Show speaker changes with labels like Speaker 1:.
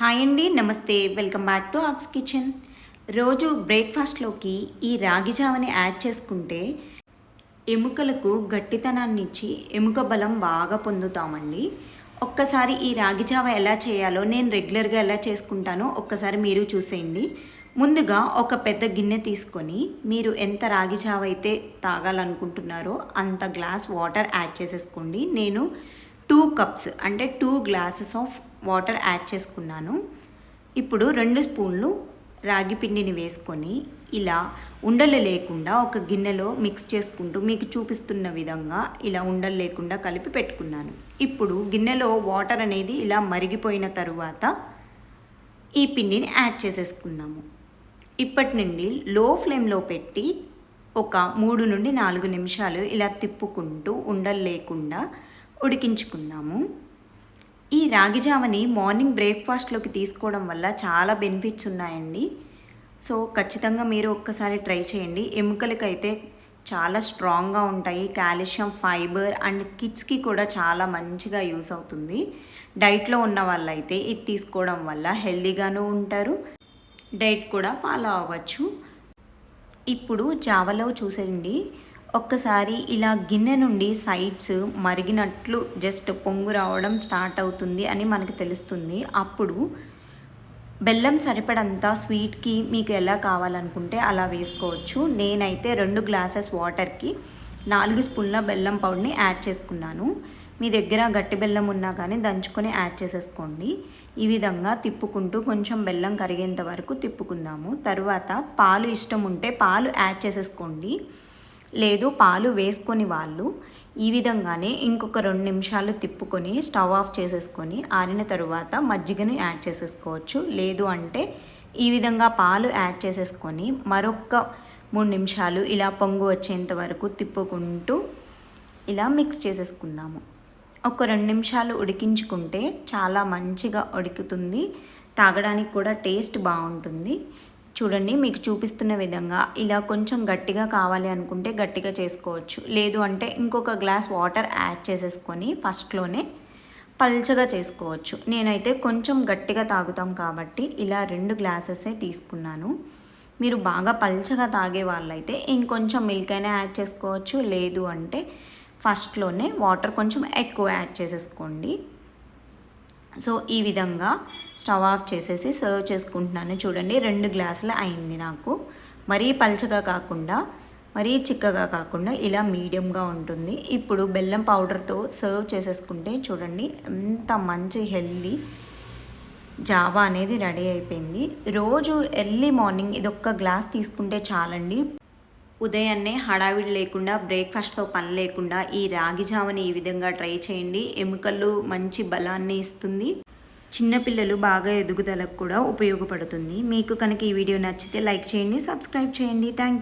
Speaker 1: Hi అండి నమస్తే. Welcome back to ox kitchen. రోజు బ్రేక్ఫాస్ట్లోకి ఈ రాగి జావని యాడ్ చేసుకుంటే ఎముకలకు గట్టితనాన్ని ఇచ్చి ఎముక బలం బాగా పొందుతామండి. ఒక్కసారి ఈ రాగి జావ ఎలా చేయాలో నేను రెగ్యులర్గా ఎలా చేసుకుంటానో ఒక్కసారి మీరు చూసేయండి. ముందుగా ఒక పెద్ద గిన్నె తీసుకొని మీరు ఎంత రాగి జావ అయితే తాగాలనుకుంటున్నారో అంత గ్లాస్ వాటర్ యాడ్ చేసేసుకోండి. నేను టూ కప్స్ అంటే two glasses of water add చేసుకున్నాను. ఇప్పుడు రెండు స్పూన్లు రాగి పిండిని వేసుకొని ఇలా ఉండలు లేకుండా ఒక గిన్నెలో మిక్స్ చేసుకుంటూ మీకు చూపిస్తున్న విధంగా ఇలా ఉండలు లేకుండా కలిపి పెట్టుకున్నాను. ఇప్పుడు గిన్నెలో వాటర్ అనేది ఇలా మరిగిపోయిన తరువాత ఈ పిండిని యాడ్ చేసేసుకుందాము. ఇప్పటి నుండి లో ఫ్లేమ్లో పెట్టి ఒక మూడు నుండి నాలుగు నిమిషాలు ఇలా తిప్పుకుంటూ ఉండలు లేకుండా ఉడికించుకుందాము. ఈ రాగి జావని మార్నింగ్ బ్రేక్ఫాస్ట్లోకి తీసుకోవడం వల్ల చాలా బెనిఫిట్స్ ఉన్నాయండి. సో ఖచ్చితంగా మీరు ఒక్కసారి ట్రై చేయండి. ఎముకలకైతే చాలా స్ట్రాంగ్గా ఉంటాయి. కాల్షియం ఫైబర్ అండ్ కిడ్స్కి కూడా చాలా మంచిగా యూస్ అవుతుంది. డైట్లో ఉన్న వాళ్ళైతే ఇది తీసుకోవడం వల్ల హెల్దీగాను ఉంటారు. డైట్ కూడా ఫాలో అవ్వచ్చు. ఇప్పుడు జావలో చూసేయండి. ఒక్కసారి ఇలా గిన్నె నుండి సైడ్స్ మరిగినట్లు జస్ట్ పొంగు రావడం స్టార్ట్ అవుతుంది అని మనకు తెలుస్తుంది. అప్పుడు బెల్లం సరిపడంత స్వీట్కి మీకు ఎలా కావాలనుకుంటే అలా వేసుకోవచ్చు. నేనైతే రెండు గ్లాసెస్ వాటర్కి నాలుగు స్పూన్ల బెల్లం పౌడర్ని యాడ్ చేసుకున్నాను. మీ దగ్గర గట్టి బెల్లం ఉన్నా కానీ దంచుకొని యాడ్ చేసేసుకోండి. ఈ విధంగా తిప్పుకుంటూ కొంచెం బెల్లం కరిగేంత వరకు తిప్పుకుందాము. తర్వాత పాలు ఇష్టం ఉంటే పాలు యాడ్ చేసేసుకోండి. లేదు పాలు వేసుకొని వాళ్ళు ఈ విధంగానే ఇంకొక రెండు నిమిషాలు తిప్పుకొని స్టవ్ ఆఫ్ చేసేసుకొని ఆరిన తరువాత మజ్జిగను యాడ్ చేసేసుకోవచ్చు. లేదు అంటే ఈ విధంగా పాలు యాడ్ చేసేసుకొని మరొక మూడు నిమిషాలు ఇలా పొంగు వచ్చేంత వరకు తిప్పుకుంటూ ఇలా మిక్స్ చేసేసుకుందాము. ఒక రెండు నిమిషాలు ఉడికించుకుంటే చాలా మంచిగా ఉడుకుతుంది. తాగడానికి కూడా టేస్ట్ బాగుంటుంది. చూడండి మీకు చూపిస్తున్న విధంగా ఇలా కొంచెం గట్టిగా కావాలి అనుకుంటే గట్టిగా చేసుకోవచ్చు. లేదు అంటే ఇంకొక గ్లాస్ వాటర్ యాడ్ చేసేసుకొని ఫస్ట్లోనే పల్చగా చేసుకోవచ్చు. నేనైతే కొంచెం గట్టిగా తాగుతాం కాబట్టి ఇలా రెండు గ్లాసెసే తీసుకున్నాను. మీరు బాగా పల్చగా తాగే వాళ్ళైతే ఇంకొంచెం మిల్క్ అయినా యాడ్ చేసుకోవచ్చు. లేదు అంటే ఫస్ట్లోనే వాటర్ కొంచెం ఎక్కువ యాడ్ చేసేసుకోండి. సో ఈ విధంగా స్టవ్ ఆఫ్ చేసేసి సర్వ్ చేసుకుంటున్నాను. చూడండి రెండు గ్లాసులు అయింది నాకు. మరీ పల్చగా కాకుండా మరీ చిక్కగా కాకుండా ఇలా మీడియంగా ఉంటుంది. ఇప్పుడు బెల్లం పౌడర్తో సర్వ్ చేసేసుకుంటే చూడండి ఎంత మంచి హెల్దీ జావా అనేది రెడీ అయిపోయింది. రోజు ఎర్లీ మార్నింగ్ ఇది ఒక్క గ్లాస్ తీసుకుంటే చాలండి. ఉదయాన్నే హడావిడి లేకుండా బ్రేక్ఫాస్ట్తో పని లేకుండా ఈ రాగి జావని ఈ విధంగా ట్రై చేయండి. ఎముకలు మంచి బలాన్ని ఇస్తుంది. చిన్నపిల్లలు బాగా ఎదుగుదలకు కూడా ఉపయోగపడుతుంది. మీకు కనుక ఈ వీడియో నచ్చితే లైక్ చేయండి సబ్స్క్రైబ్ చేయండి. Thank you